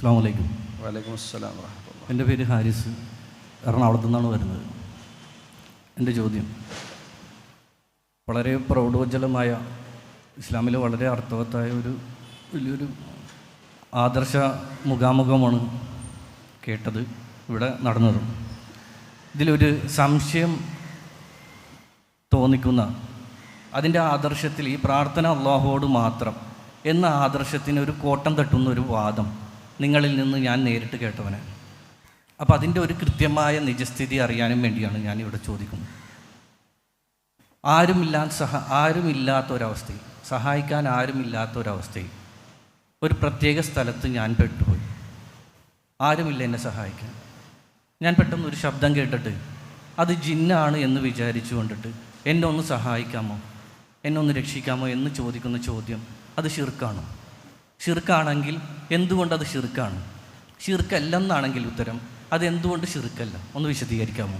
അസ്സാം വലൈക്കും വലൈക്കും അസ്സലാം. എന്റെ പേര് ഹാരിസ്. എറണാകുളത്തു നിന്നാണ് വരുന്നത്. എന്റെ ചോദ്യം. വളരെ പ്രൗഢോജ്ജലമായ ഇസ്ലാമിലെ വളരെ അർത്ഥവത്തായ ഒരു വലിയൊരു ആദർശ മുഖാമുഖമാണ് കേട്ടത് ഇവിടെ നടന്നത്. ഇതിലൊരു സംശയം തോന്നിക്കുന്ന അതിന്റെ ആദർശത്തിൽ ഈ പ്രാർത്ഥന അള്ളാഹുവോട് മാത്രം എന്ന ആദർശത്തിന് ഒരു കോട്ടം തട്ടുന്ന ഒരു വാദം നിങ്ങളിൽ നിന്ന് ഞാൻ നേരിട്ട് കേട്ടവനാണ് അപ്പോൾ അതിന്റെ ഒരു കൃത്യമായ നിജസ്ഥിതി അറിയാനും വേണ്ടിയാണ് ഞാൻ ഇവിടെ ചോദിക്കുന്നത്. ആരുമില്ലാ സഹ ആരുമില്ലാത്ത ഒരവസ്ഥയിൽ സഹായിക്കാൻ ആരുമില്ലാത്ത ഒരവസ്ഥയിൽ ഒരു പ്രത്യേക സ്ഥലത്ത് ഞാൻ പെട്ടുപോയി. ആരുമില്ല എന്നെ സഹായിക്കാൻ. ഞാൻ പെട്ടെന്ന് ഒരു ശബ്ദം കേട്ടിട്ട് അത് ജിന്നാണ് എന്ന് വിചാരിച്ചു കൊണ്ടിട്ട് എന്നെ ഒന്ന് സഹായിക്കാമോ? എന്നെ ഒന്ന് രക്ഷിക്കാമോ എന്ന് ചോദിക്കുന്ന ചോദ്യം അത് ഷിർക്കാണോ ഷിർക്കാണെങ്കിൽ അത് ഷിർക്കാണ് ഷിർക്കല്ലെന്നാണെങ്കിൽ ഉത്തരം. അത് എന്തുകൊണ്ട് ഷിർക്കല്ല ഒന്ന് വിശദീകരിക്കാമോ?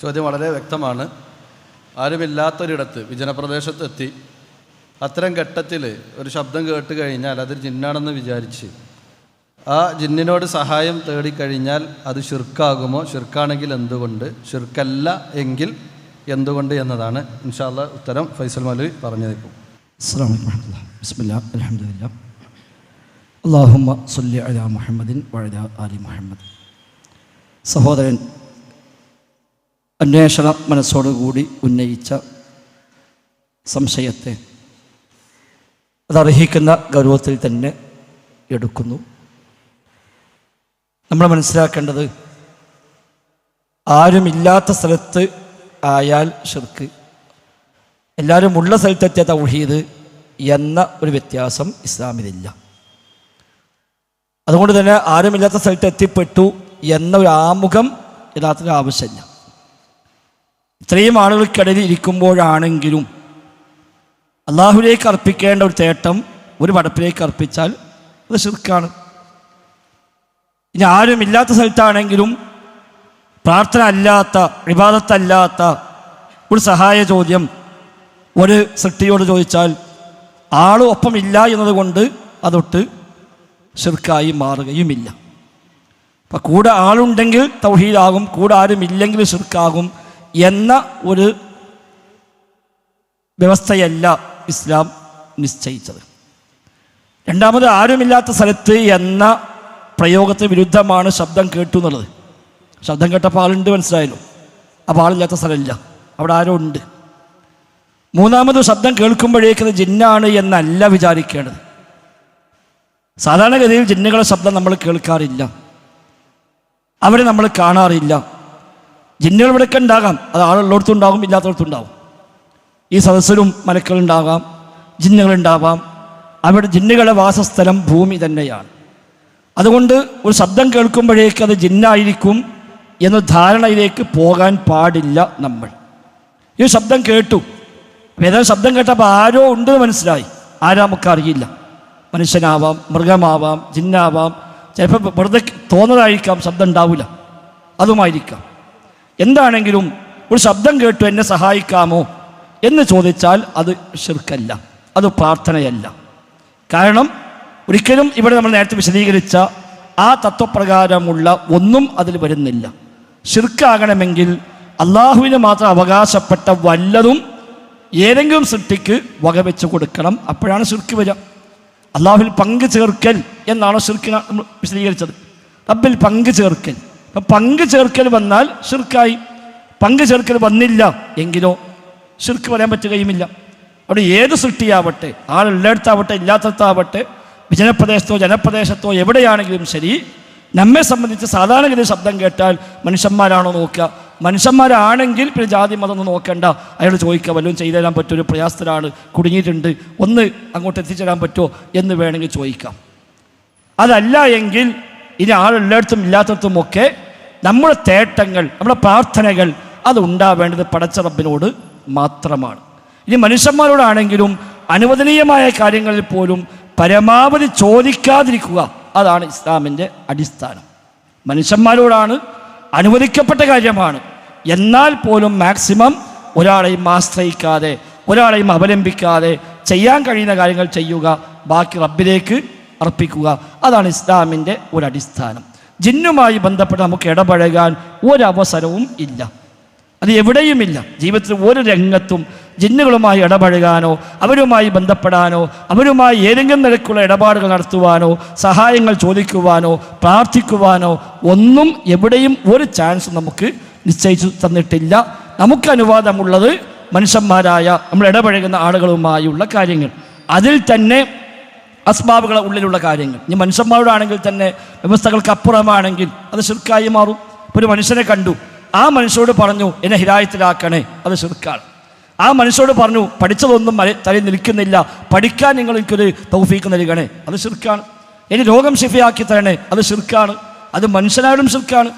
ചോദ്യം വളരെ വ്യക്തമാണ്. ആരുമില്ലാത്തൊരിടത്ത് വിജനപ്രദേശത്തെത്തി അത്തരം ഘട്ടത്തിൽ ഒരു ശബ്ദം കേട്ട് കഴിഞ്ഞാൽ അതൊരു ജിന്നാണെന്ന് വിചാരിച്ച് ആ ജിന്നിനോട് സഹായം തേടിക്കഴിഞ്ഞാൽ അത് ഷിർക്കാകുമോ ഷിർക്കാണെങ്കിൽ എന്തുകൊണ്ട്? ഷിർക്കല്ല എങ്കിൽ എന്തുകൊണ്ട് എന്നതാണ്. ഇൻഷാല്ല ഉത്തരം ഫൈസൽ മലവി പറഞ്ഞു നിൽക്കും അസ്സാം വലൈക്കും ബിസ്മില്ല അലഹമില്ല അള്ളാഹുമ്മ സല്ലി അല മുഹമ്മദിൻ വഴല അലി മുഹമ്മദ്. സഹോദരൻ അന്വേഷണ മനസ്സോടുകൂടി ഉന്നയിച്ച സംശയത്തെ അതർഹിക്കുന്ന ഗൗരവത്തിൽ തന്നെ എടുക്കുന്നു. നമ്മൾ മനസ്സിലാക്കേണ്ടത് ആരുമില്ലാത്ത സ്ഥലത്ത് ആയാൽ ഷിർക്ക് എല്ലാവരും ഉള്ള സ്ഥലത്തെത്തിയ തൗഹീദ് എന്ന ഒരു വ്യത്യാസം ഇസ്ലാമിലില്ല. അതുകൊണ്ട് തന്നെ ആരുമില്ലാത്ത സ്ഥലത്ത് എത്തിപ്പെട്ടു എന്ന ഒരു ആമുഖം യഥാർത്ഥത്തിൽ ആവശ്യമില്ല. ഇത്രയും ആളുകൾക്കിടയിൽ ഇരിക്കുമ്പോഴാണെങ്കിലും അള്ളാഹുലേക്ക് അർപ്പിക്കേണ്ട ഒരു തേട്ടം ഒരു പടപ്പിലേക്ക് അർപ്പിച്ചാൽ അത് ശിർക്കാണ്. ഇനി ആരുമില്ലാത്ത സ്ഥലത്താണെങ്കിലും പ്രാർത്ഥന അല്ലാത്ത വിവാദത്തല്ലാത്ത ഒരു സഹായ ചോദ്യം ഒരു സൃഷ്ടിയോട് ചോദിച്ചാൽ ആളും ഒപ്പമില്ല എന്നതുകൊണ്ട് അതൊട്ട് ഷിർക്കായി മാറുകയുമില്ല. അപ്പം കൂടെ ആളുണ്ടെങ്കിൽ തൗഹീദാകും കൂടെ ആരുമില്ലെങ്കിൽ ഷിർക്കാകും എന്ന ഒരു വ്യവസ്ഥയല്ല ഇസ്ലാം നിശ്ചയിച്ചത്. രണ്ടാമത് ആരുമില്ലാത്ത സ്ഥലത്ത് എന്ന പ്രയോഗത്തിന് വിരുദ്ധമാണ് ശബ്ദം കേട്ടു എന്നുള്ളത്. ശബ്ദം കേട്ടപ്പോൾ ആളുണ്ട് മനസ്സിലായല്ലോ. അപ്പോൾ ആളില്ലാത്ത സ്ഥലമില്ല. അവിടെ ആരോ ഉണ്ട്. മൂന്നാമത് ശബ്ദം കേൾക്കുമ്പോഴേക്കത് ജിന്നാണ് എന്നല്ല വിചാരിക്കേണ്ടത്. സാധാരണഗതിയിൽ ജിന്നുകളുടെ ശബ്ദം നമ്മൾ കേൾക്കാറില്ല. അവരെ നമ്മൾ കാണാറില്ല. ജിന്നുകൾ ഇവിടെയൊക്കെ ഉണ്ടാകാം. അത് ആളുള്ളിടത്തും ഉണ്ടാകും ഇല്ലാത്തടത്തും ഉണ്ടാകും. ഈ സദസ്സിലും മലക്കളുണ്ടാകാം ജിന്നുകളുണ്ടാവാം അവരുടെ ജിന്നുകളുടെ വാസസ്ഥലം ഭൂമി തന്നെയാണ്. അതുകൊണ്ട് ഒരു ശബ്ദം കേൾക്കുമ്പോഴേക്ക് അത് ജിന്നായിരിക്കും എന്ന ധാരണയിലേക്ക് പോകാൻ പാടില്ല നമ്മൾ. ഈ ശബ്ദം കേട്ടു. വേദന ശബ്ദം കേട്ടപ്പോൾ ആരോ ഉണ്ടെന്ന് മനസ്സിലായി. ആരാ നമുക്ക് അറിയില്ല മനുഷ്യനാവാം മൃഗമാവാം ജിന്നാവാം. ചിലപ്പോൾ വെറുതെ തോന്നതായിരിക്കാം ശബ്ദം ഉണ്ടാവില്ല. അതുമായിരിക്കാം. എന്താണെങ്കിലും ഒരു ശബ്ദം കേട്ടു എന്നെ സഹായിക്കാമോ എന്ന് ചോദിച്ചാൽ അത് ഷിർക്കല്ല അത് പ്രാർത്ഥനയല്ല. കാരണം ഒരിക്കലും ഇവിടെ നമ്മൾ നേരത്തെ വിശദീകരിച്ച ആ തത്വപ്രകാരമുള്ള ഒന്നും അതിൽ വരുന്നില്ല. ശിർക്കാകണമെങ്കിൽ അള്ളാഹുവിന് മാത്രം അവകാശപ്പെട്ട വല്ലതും ഏതെങ്കിലും സൃഷ്ടിക്ക് വകവെച്ച് കൊടുക്കണം. അപ്പോഴാണ് ശിർക്ക് വരിക. അള്ളാഹുവിൽ പങ്ക് ചേർക്കൽ എന്നാണ് ഷിർക്കിനെ നമ്മൾ വിശദീകരിച്ചത്. റബ്ബിൽ പങ്ക് ചേർക്കൽ. അപ്പം പങ്ക് ചേർക്കൽ വന്നാൽ ഷിർക്കായി പങ്ക് ചേർക്കൽ വന്നില്ല എങ്കിലോ ഷിർക്ക് പറയാൻ പറ്റുകയുമില്ല. അവിടെ ഏത് സൃഷ്ടിയാവട്ടെ ആളുള്ളിടത്താവട്ടെ ഇല്ലാത്തടത്താവട്ടെ വിജനപ്രദേശത്തോ ജനപ്രദേശത്തോ എവിടെയാണെങ്കിലും ശരി നമ്മെ സംബന്ധിച്ച് സാധാരണഗതി ശബ്ദം കേട്ടാൽ മനുഷ്യന്മാരാണോ നോക്കുക? മനുഷ്യന്മാരാണെങ്കിൽ പിന്നെ ജാതി മതം ഒന്നും നോക്കേണ്ട. അയാൾ ചോദിക്കുക വല്ലതും ചെയ്തു തരാൻ പറ്റുമോ ഒരു പ്രയാസത്തിലാണ് കുടുങ്ങിയിട്ടുണ്ട്. ഒന്ന് അങ്ങോട്ട് എത്തിച്ചേരാൻ പറ്റുമോ? എന്ന് വേണമെങ്കിൽ ചോദിക്കാം. അതല്ല എങ്കിൽ ഇനി ആളുള്ളിടത്തും ഇല്ലാത്തടത്തും ഒക്കെ നമ്മുടെ തേട്ടങ്ങൾ നമ്മുടെ പ്രാർത്ഥനകൾ അത് ഉണ്ടാവേണ്ടത് പടച്ച റബ്ബിനോട് മാത്രമാണ്. ഇനി മനുഷ്യന്മാരോടാണെങ്കിലും അനുവദനീയമായ കാര്യങ്ങളിൽ പോലും പരമാവധി ചോദിക്കാതിരിക്കുക. അതാണ് ഇസ്ലാമിന്റെ അടിസ്ഥാനം. മനുഷ്യന്മാരോടാണ് അനുവദിക്കപ്പെട്ട കാര്യമാണ്. എന്നാൽ പോലും മാക്സിമം ഒരാളെയും ആശ്രയിക്കാതെ ഒരാളെയും അവലംബിക്കാതെ ചെയ്യാൻ കഴിയുന്ന കാര്യങ്ങൾ ചെയ്യുക ബാക്കി റബ്ബിലേക്ക് അർപ്പിക്കുക. അതാണ് ഇസ്ലാമിന്റെ ഒരു അടിസ്ഥാനം ജിന്നുമായി ബന്ധപ്പെട്ട് നമുക്ക് ഇടപഴകാൻ ഒരവസരവും ഇല്ല. അത് എവിടെയുമില്ല. ജീവിതത്തിൽ ഒരു രംഗത്തും ജിന്നുകളുമായി ഇടപഴകാനോ അവരുമായി ബന്ധപ്പെടാനോ അവരുമായി ഏതെങ്കിലും നിലക്കുള്ള ഇടപാടുകൾ നടത്തുവാനോ സഹായങ്ങൾ ചോദിക്കുവാനോ പ്രാർത്ഥിക്കുവാനോ ഒന്നും എവിടെയും ഒരു ചാൻസ് നമുക്ക് നിശ്ചയിച്ചു തന്നിട്ടില്ല. നമുക്ക് അനുവാദമുള്ളത് മനുഷ്യന്മാരായ നമ്മൾ ഇടപഴകുന്ന ആളുകളുമായുള്ള കാര്യങ്ങൾ. അതിൽ തന്നെ അസ്ബാബുകളെ ഉള്ളിലുള്ള കാര്യങ്ങൾ. ഇനി മനുഷ്യന്മാരോടാണെങ്കിൽ തന്നെ വ്യവസ്ഥകൾക്ക് അപ്പുറമാണെങ്കിൽ അത് ശിർക്കായി മാറും. ഒരു മനുഷ്യനെ കണ്ടു. ആ മനുഷ്യരോട് പറഞ്ഞു എന്നെ ഹിരായത്തിലാക്കണേ അത് ശിർക്കാണ്. ആ മനുഷ്യരോട് പറഞ്ഞു പഠിച്ചതൊന്നും തലയിൽ നിൽക്കുന്നില്ല. പഠിക്കാൻ നിങ്ങൾ എനിക്കൊരു തൗഫീക്ക് നൽകണേ. അത് ശിർക്കാണ്. ഇനി രോഗം ശിഫയാക്കി തരണേ. അത് ശിർക്കാണ്. അത് മനുഷ്യനായാലും ശിർക്കാണ്.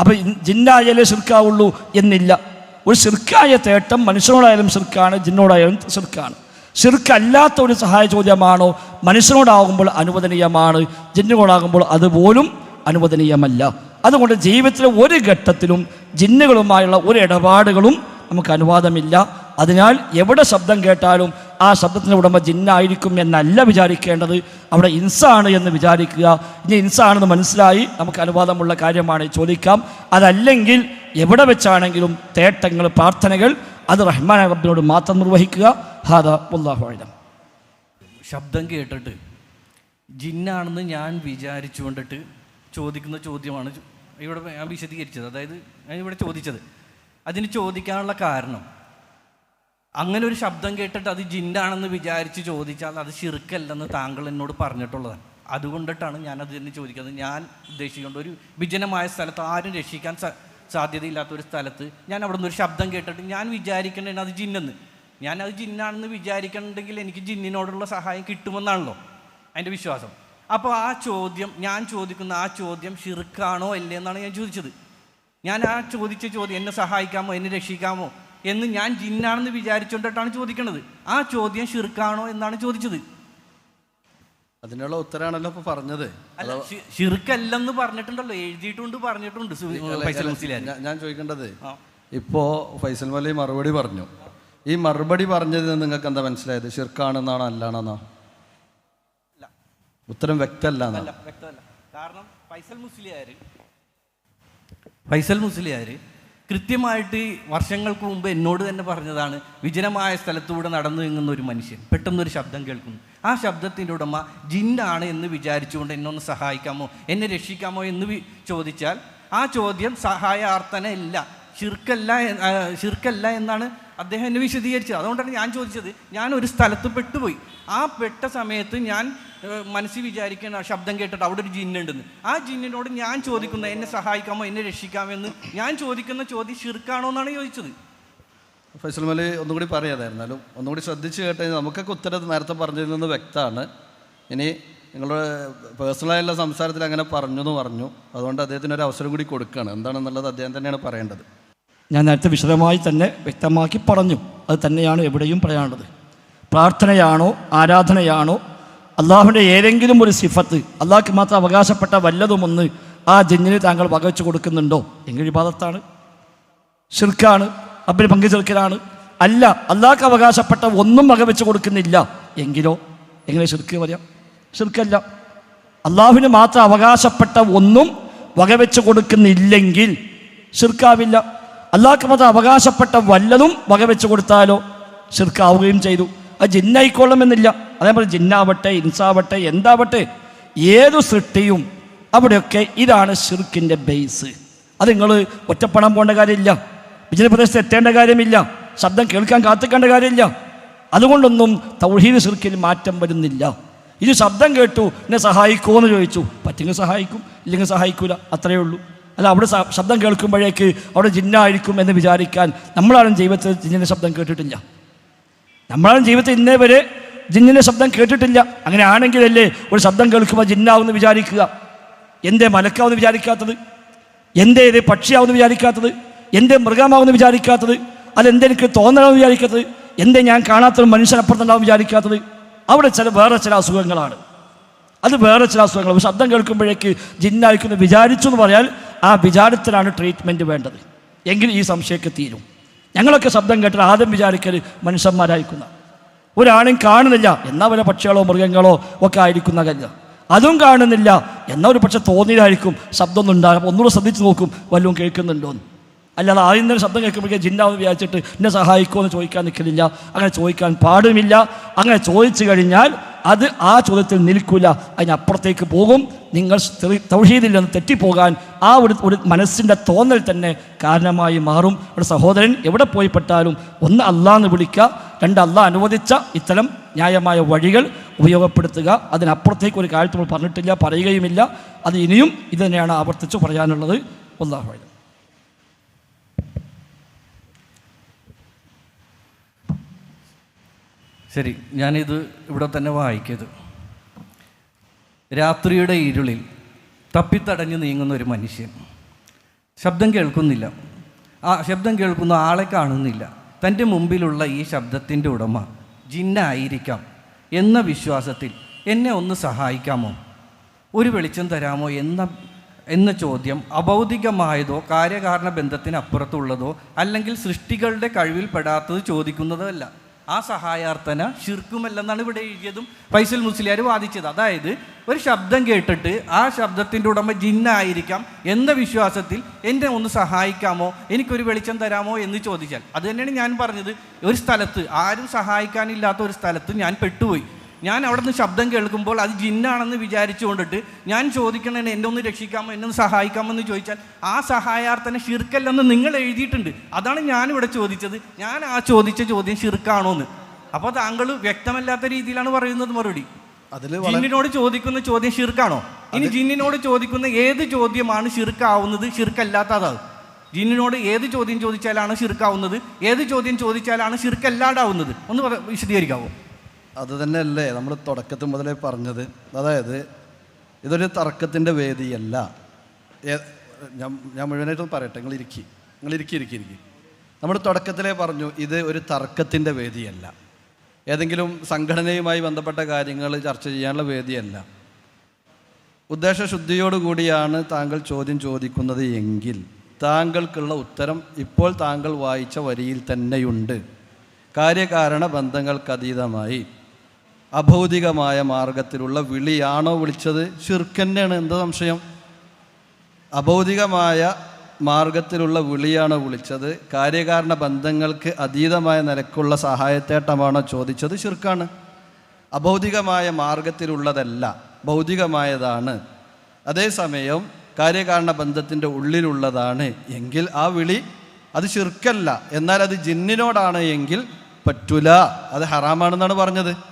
അപ്പോൾ ജിന്നായാലേ ശിർക്കാവുള്ളൂ എന്നില്ല. ഒരു ശിർക്കായ തേട്ടം മനുഷ്യനോടായാലും ശിർക്കാണ് ജിന്നോടായാലും ശിർക്കാണ്. ശിർക്കല്ലാത്ത ഒരു സഹായ ചോദ്യമാണോ മനുഷ്യനോടാകുമ്പോൾ അനുവദനീയമാണ്. ജിന്നുകളാകുമ്പോൾ അതുപോലും അനുവദനീയമല്ല. അതുകൊണ്ട് ജീവിതത്തിലെ ഒരു ഘട്ടത്തിലും ജിന്നുകളുമായുള്ള ഒരു ഇടപാടുകളും നമുക്ക് അനുവാദമില്ല. അതിനാൽ എവിടെ ശബ്ദം കേട്ടാലും ആ ശബ്ദത്തിന്റെ ഉടമ ജിന്നായിരിക്കും എന്നല്ല വിചാരിക്കേണ്ടത്. അവിടെ ഇൻസാണ് എന്ന് വിചാരിക്കുക. ഇനി ഇൻസാണെന്ന് മനസ്സിലായി നമുക്ക് അനുവാദമുള്ള കാര്യമാണ് ചോദിക്കാം. അതല്ലെങ്കിൽ എവിടെ വെച്ചാണെങ്കിലും തേട്ടങ്ങൾ പ്രാർത്ഥനകൾ അത് റഹ്മാൻ റബ്ബിനോട് മാത്രം നിർവഹിക്കുക. ഹാദ ഉല്ലാഹു അലം. ശബ്ദം കേട്ടിട്ട് ജിന്നാണെന്ന് ഞാൻ വിചാരിച്ചുകൊണ്ടിട്ട് ചോദിക്കുന്ന ചോദ്യമാണ്. ഇവിടെ ഞാൻ വിശദീകരിച്ചത്. അതായത് ഞാൻ ഇവിടെ ചോദിച്ചത്. അതിന് ചോദിക്കാനുള്ള കാരണം അങ്ങനെ ഒരു ശബ്ദം കേട്ടിട്ട് അത് ജിൻഡാണെന്ന് വിചാരിച്ച് ചോദിച്ചാൽ അത് ശിർക്കല്ലെന്ന് താങ്കൾ എന്നോട് പറഞ്ഞിട്ടുള്ളതാണ്. അതുകൊണ്ടിട്ടാണ് ഞാൻ അത് തന്നെ ചോദിക്കുന്നത്. ഞാൻ ഉദ്ദേശിച്ചുകൊണ്ട് ഒരു വിജനമായ സ്ഥലത്ത് ആരും രക്ഷിക്കാൻ സാധ്യതയില്ലാത്ത ഒരു സ്ഥലത്ത് ഞാൻ അവിടെ നിന്ന് ഒരു ശബ്ദം കേട്ടിട്ട് ഞാൻ വിചാരിക്കേണ്ടത് അത് ജിന്നെന്ന്. ഞാൻ അത് ജിന്നാണെന്ന് വിചാരിക്കണമെങ്കിൽ എനിക്ക് ജിന്നിനോടുള്ള സഹായം കിട്ടുമെന്നാണല്ലോ അതിന്റെ വിശ്വാസം. അപ്പോൾ ആ ചോദ്യം ഞാൻ ചോദിക്കുന്ന ആ ചോദ്യം ഷിർക്കാണോ അല്ലേ എന്നാണ് ഞാൻ ചോദിച്ചത്. ഞാൻ ആ ചോദിച്ച ചോദ്യം എന്നെ സഹായിക്കാമോ എന്നെ രക്ഷിക്കാമോ? എന്ന് ഞാൻ ജിന്നാണെന്ന് വിചാരിച്ചുകൊണ്ടിട്ടാണ് ചോദിക്കുന്നത് ആ ചോദ്യം ഷിർക്കാണോ എന്നാണ് ചോദിച്ചത്. അതിനുള്ള ഉത്തരാണല്ലോ ഇപ്പൊ പറഞ്ഞത്. ഷിർക്കല്ലെന്ന് പറഞ്ഞിട്ടുണ്ടല്ലോ എഴുതിയിട്ടുണ്ട് പറഞ്ഞിട്ടുണ്ട് ഞാൻ ചോദിക്കേണ്ടത് ഇപ്പോ ഫൈസൽ മലി മറുപടി പറഞ്ഞു. ഈ മറുപടി പറഞ്ഞത് നിങ്ങൾക്ക് എന്താ മനസ്സിലായത്? ഷിർക്കാണെന്നാണോ അല്ലാണെന്നോ? അല്ല. ഉത്തരം വ്യക്തമല്ല. കാരണം ഫൈസൽ മുസ്ലിയാർ ഫൈസൽ മുസ്ലിയാർ കൃത്യമായിട്ട് വർഷങ്ങൾക്ക് മുമ്പ് എന്നോട് തന്നെ പറഞ്ഞതാണ് വിജനമായ സ്ഥലത്തൂടെ നടന്നു നീങ്ങുന്ന ഒരു മനുഷ്യൻ. പെട്ടെന്നൊരു ശബ്ദം കേൾക്കുന്നു. ആ ശബ്ദത്തിന്റെ ഉടമ ജിന്നാണ് എന്ന് വിചാരിച്ചുകൊണ്ട് എന്നെ ഒന്ന് സഹായിക്കാമോ എന്നെ രക്ഷിക്കാമോ എന്ന് ചോദിച്ചാൽ ആ ചോദ്യം സഹായാർത്ഥന ഇല്ല ഷിർക്കല്ല എ- ഷിർക്കല്ല എന്നാണ് അദ്ദേഹം എന്നെ വിശദീകരിച്ചത്. അതുകൊണ്ടാണ് ഞാൻ ചോദിച്ചത്. ഞാൻ ഒരു സ്ഥലത്ത് പെട്ടുപോയി. ആ പെട്ട സമയത്ത് ഞാൻ മനസ്സിൽ വിചാരിക്കുന്ന ശബ്ദം കേട്ടിട്ട് അവിടെ ഒരു ജിന്നുണ്ടെന്ന് ആ ജിന്നിനോട് ഞാൻ ചോദിക്കുന്ന എന്നെ സഹായിക്കാമോ? എന്നെ രക്ഷിക്കാമോ? എന്ന് ഞാൻ ചോദിക്കുന്ന ചോദ്യം ഷിർക്കാണോ എന്നാണ് ചോദിച്ചത്. ഫൈസൽ മലി ഒന്നുകൂടി പറയാതായിരുന്നാലും ഒന്നുകൂടി ശ്രദ്ധിച്ച് കേട്ടാൽ നമുക്കൊക്കെ ഉത്തരം നേരത്തെ പറഞ്ഞതിൽ നിന്ന് വ്യക്തമാണ്. ഇനി നിങ്ങളുടെ പേഴ്സണലായുള്ള സംസാരത്തിൽ അങ്ങനെ പറഞ്ഞു എന്ന് പറഞ്ഞു. അതുകൊണ്ട് അദ്ദേഹത്തിന് ഒരു അവസരം കൂടി കൊടുക്കുകയാണ്. എന്താണെന്നുള്ളത് അദ്ദേഹം തന്നെയാണ് പറയേണ്ടത്. ഞാൻ നേരത്തെ വിശദമായി തന്നെ വ്യക്തമാക്കി പറഞ്ഞു. അത് തന്നെയാണ് എവിടെയും പറയാനുള്ളത്. പ്രാർത്ഥനയാണോ ആരാധനയാണോ അള്ളാഹുവിന്റെ ഏതെങ്കിലും ഒരു സിഫത്ത് അള്ളാഹ്ക്ക് മാത്രം അവകാശപ്പെട്ട വല്ലതുമൊന്ന് ആ ജിന്നിന് താങ്കൾ വകവെച്ച് കൊടുക്കുന്നുണ്ടോ? എങ്കിൽ വിവാദത്താണ്. ഷിർക്കാണ് അബ്ബിന് പങ്കു ചെറുക്കലാണ് അല്ല അള്ളാഹ്ക്ക് അവകാശപ്പെട്ട ഒന്നും വകവെച്ച് കൊടുക്കുന്നില്ല. എങ്കിലോ? എങ്ങനെ ഷിർക്ക് പറയാം? ഷിർക്കല്ല അള്ളാഹുവിന് മാത്രം അവകാശപ്പെട്ട ഒന്നും വകവെച്ച് കൊടുക്കുന്നില്ലെങ്കിൽ ഷിർക്കാവില്ല അള്ളാഹ്ക്ക് മത അവകാശപ്പെട്ട വല്ലതും വകവെച്ച് കൊടുത്താലോ ചെറുക്കാവുകയും ചെയ്തു. അത് ജിന്നായിക്കൊള്ളണമെന്നില്ല. അതേപോലെ ജിന്നാവട്ടെ ഇൻസാവട്ടെ എന്താവട്ടെ ഏതു സൃഷ്ടിയും അവിടെയൊക്കെ ഇതാണ് ഷിർക്കിന്റെ ബേസ്. അത് നിങ്ങൾ ഒറ്റപ്പെടാൻ പോകേണ്ട കാര്യമില്ല. വിജയപ്രദേശത്ത് എത്തേണ്ട കാര്യമില്ല. ശബ്ദം കേൾക്കാൻ കാത്തിക്കേണ്ട കാര്യമില്ല. അതുകൊണ്ടൊന്നും തൗഹീദ് ഷിർക്കിൽ മാറ്റം വരുന്നില്ല. ഇത് ശബ്ദം കേട്ടു എന്നെ സഹായിക്കുമോ എന്ന് ചോദിച്ചു. പറ്റെങ്കിൽ സഹായിക്കും ഇല്ലെങ്കിൽ സഹായിക്കൂല. അത്രയേ ഉള്ളൂ. അല്ല അവിടെ ശബ്ദം കേൾക്കുമ്പോഴേക്ക് അവിടെ ജിന്നായിരിക്കും എന്ന് വിചാരിക്കാൻ നമ്മളാരും ജീവിതത്തിൽ ജിന്നിന്റെ ശബ്ദം കേട്ടിട്ടില്ല. നമ്മളാരും ജീവിതത്തിൽ ഇന്നേ വരെ ജിന്നിന്റെ ശബ്ദം കേട്ടിട്ടില്ല. അങ്ങനെ ആണെങ്കിലല്ലേ ഒരു ശബ്ദം കേൾക്കുമ്പോൾ ജിന്നാവെന്ന് വിചാരിക്കുക. എന്തേ മലക്കാവെന്ന് വിചാരിക്കാത്തത്? എന്തേ ഇത് പക്ഷിയാവെന്ന് വിചാരിക്കാത്തത്? എന്തേ മൃഗമാവെന്ന് വിചാരിക്കാത്തത്? അല്ല എന്തേ എനിക്ക് തോന്നണമെന്ന് വിചാരിക്കാത്തത്? എന്തേ ഞാൻ കാണാത്തൊരു മനുഷ്യനപ്പുറത്തുണ്ടാവും വിചാരിക്കാത്തത്? അവിടെ ചില വേറെ ചില അസുഖങ്ങളാണ്. അത് വേറെ ചില അസുഖങ്ങൾ ശബ്ദം കേൾക്കുമ്പോഴേക്ക് ജിന്നായിരിക്കുന്നു വിചാരിച്ചു എന്ന് പറഞ്ഞാൽ ആ വിചാരത്തിലാണ് ട്രീറ്റ്മെന്റ് വേണ്ടത്. എങ്കിൽ ഈ സംശയമൊക്കെ തീരും. ഞങ്ങളൊക്കെ ശബ്ദം കേട്ടാൽ ആദ്യം വിചാരിക്കൽ മനുഷ്യന്മാരായിരിക്കുന്ന. ഒരാളും കാണുന്നില്ല എന്നാ വല്ല പക്ഷികളോ മൃഗങ്ങളോ ഒക്കെ ആയിരിക്കുന്ന കല്ല്. അതും കാണുന്നില്ല എന്നാൽ ഒരു പക്ഷെ തോന്നിയതായിരിക്കും. ശബ്ദമൊന്നും ഉണ്ടാകും. ഒന്നുകൂടെ ശ്രദ്ധിച്ച് നോക്കും വല്ലതും കേൾക്കുന്നുണ്ടോ എന്ന് അല്ലാതെ ആദ്യം തന്നെ ശബ്ദം കേൾക്കുമ്പോഴേക്കും ജിന്നാവെന്ന് വിചാരിച്ചിട്ട് എന്നെ സഹായിക്കുമോ എന്ന് ചോദിക്കാൻ നിൽക്കുന്നില്ല അങ്ങനെ ചോദിക്കാൻ പാടുമില്ല. അങ്ങനെ ചോദിച്ചു കഴിഞ്ഞാൽ അത് ആ ചോദ്യത്തിൽ നിൽക്കില്ല അതിനപ്പുറത്തേക്ക് പോകും. നിങ്ങൾ തൗഹീദിൽ നിന്ന് തെറ്റിപ്പോകാൻ ആ ഒരു ഒരു മനസ്സിന്റെ തോന്നൽ തന്നെ കാരണമായി മാറും. ഒരു സഹോദരൻ എവിടെ പോയിപ്പെട്ടാലും ഒന്ന് അള്ളാന്ന് വിളിക്കുക രണ്ട് അള്ളാഹ് അനുവദിച്ച ഇത്തരം ന്യായമായ വഴികൾ ഉപയോഗപ്പെടുത്തുക. അതിനപ്പുറത്തേക്ക് ഒരു കാര്യത്തിൽ പറഞ്ഞിട്ടില്ല പറയുകയുമില്ല. അത് ഇനിയും ഇത് തന്നെയാണ് ആവർത്തിച്ച് പറയാനുള്ളത്. ഒന്നാഹ് ശരി ഞാനിത് ഇവിടെ തന്നെ വായിക്കത് രാത്രിയുടെ ഇരുളിൽ തപ്പിത്തടഞ്ഞു നീങ്ങുന്ന ഒരു മനുഷ്യൻ. ശബ്ദം കേൾക്കുന്നില്ല. ആ ശബ്ദം കേൾക്കുന്ന ആളെ കാണുന്നില്ല. തന്റെ മുമ്പിലുള്ള ഈ ശബ്ദത്തിന്റെ ഉടമ ജിന്നായിരിക്കാം എന്ന വിശ്വാസത്തിൽ എന്നെ ഒന്ന് സഹായിക്കാമോ? ഒരു വെളിച്ചം തരാമോ എന്ന എന്ന ചോദ്യം അഭൗതികമായതോ കാര്യകാരണ ബന്ധത്തിനപ്പുറത്തുള്ളതോ അല്ലെങ്കിൽ സൃഷ്ടികളുടെ കഴിവിൽപ്പെടാത്തത് ചോദിക്കുന്നതോ അല്ല ആ സഹായാർത്ഥന ശിർക്കുമല്ലെന്നാണ് ഇവിടെ എഴുതിയതും ഫൈസൽ മുസ്ലിയാർ വാദിച്ചത്. അതായത് ഒരു ശബ്ദം കേട്ടിട്ട് ആ ശബ്ദത്തിന്റെ ഉടമ ജിന്നായിരിക്കാം എന്ന വിശ്വാസത്തിൽ എന്നെ ഒന്ന് സഹായിക്കാമോ എനിക്കൊരു വെളിച്ചം തരാമോ എന്ന് ചോദിച്ചാൽ അത് തന്നെയാണ് ഞാൻ പറഞ്ഞത്. ഒരു സ്ഥലത്ത് ആരും സഹായിക്കാനില്ലാത്ത ഒരു സ്ഥലത്ത് ഞാൻ പെട്ടുപോയി. ഞാൻ അവിടെ നിന്ന് ശബ്ദം കേൾക്കുമ്പോൾ അത് ജിന്നാണെന്ന് വിചാരിച്ചുകൊണ്ടിട്ട് ഞാൻ ചോദിക്കണേ എന്നെ ഒന്ന് രക്ഷിക്കാമോ? എന്നെ ഒന്ന് സഹായിക്കാമോ? എന്ന് ചോദിച്ചാൽ ആ സഹായാർത്ഥന ഷിർക്കല്ലെന്ന് നിങ്ങൾ എഴുതിയിട്ടുണ്ട്. അതാണ് ഞാനിവിടെ ചോദിച്ചത്. ഞാൻ ആ ചോദിച്ച ചോദ്യം ഷിർക്കാണോ എന്ന് അപ്പോൾ താങ്കൾ വ്യക്തമല്ലാത്ത രീതിയിലാണ് പറയുന്നത് മറുപടി. അതിൽ ജിന്നിനോട് ചോദിക്കുന്ന ചോദ്യം ഷിർക്കാണോ ഇനി ജിന്നിനോട് ചോദിക്കുന്ന ഏത് ചോദ്യമാണ് ഷിർക്കാവുന്നത് ഷിർക്കല്ലാത്തതാണ് ജിന്നിനോട് ഏത് ചോദ്യം ചോദിച്ചാലാണ് ഷിർക്കാവുന്നത് ഏത് ചോദ്യം ചോദിച്ചാലാണ് ഷിർക്കല്ലാണ്ടാവുന്നത് ഒന്ന് വിശദീകരിക്കാവോ? അത് തന്നെയല്ലേ നമ്മൾ തുടക്കത്തിൽ മുതലേ പറഞ്ഞത്. അതായത് ഇതൊരു തർക്കത്തിന്റെ വേദിയല്ല. ഞാൻ ഞാൻ പറയട്ടെ. നിങ്ങൾ ഇരിക്കി. നിങ്ങൾ ഇരിക്കി ഇരിക്കി ഇരിക്കി. നമ്മൾ തുടക്കത്തിലേ പറഞ്ഞു ഇത് ഒരു തർക്കത്തിന്റെ വേദിയല്ല. ഏതെങ്കിലും സംഘടനയുമായി ബന്ധപ്പെട്ട കാര്യങ്ങൾ ചർച്ച ചെയ്യാനുള്ള വേദിയല്ല. ഉദ്ദേശശുദ്ധിയോടുകൂടിയാണ് താങ്കൾ ചോദ്യം ചോദിക്കുന്നത് എങ്കിൽ താങ്കൾക്കുള്ള ഉത്തരം ഇപ്പോൾ താങ്കൾ വായിച്ച വരിയിൽ തന്നെയുണ്ട്. കാര്യകാരണ ബന്ധങ്ങൾക്കതീതമായി അഭൗതികമായ മാർഗത്തിലുള്ള വിളിയാണോ വിളിച്ചത്? ശിർക്കന്നെയാണ്. എന്താ സംശയം? അഭൗതികമായ മാർഗത്തിലുള്ള വിളിയാണോ വിളിച്ചത്? കാര്യകാരണ ബന്ധങ്ങൾക്ക് അതീതമായ നിലക്കുള്ള സഹായത്തേട്ടമാണോ ചോദിച്ചത്? ശിർക്കാണ്. അഭൗതികമായ മാർഗത്തിലുള്ളതല്ല ഭൗതികമായതാണ്. അതേസമയം കാര്യകാരണ ബന്ധത്തിന്റെ ഉള്ളിലുള്ളതാണ് എങ്കിൽ ആ വിളി അത് ശിർക്കല്ല. എന്നാൽ അത് ജിന്നിനോടാണ് എങ്കിൽ പറ്റൂല. അത് ഹറാമാണെന്നാണ് പറഞ്ഞത്.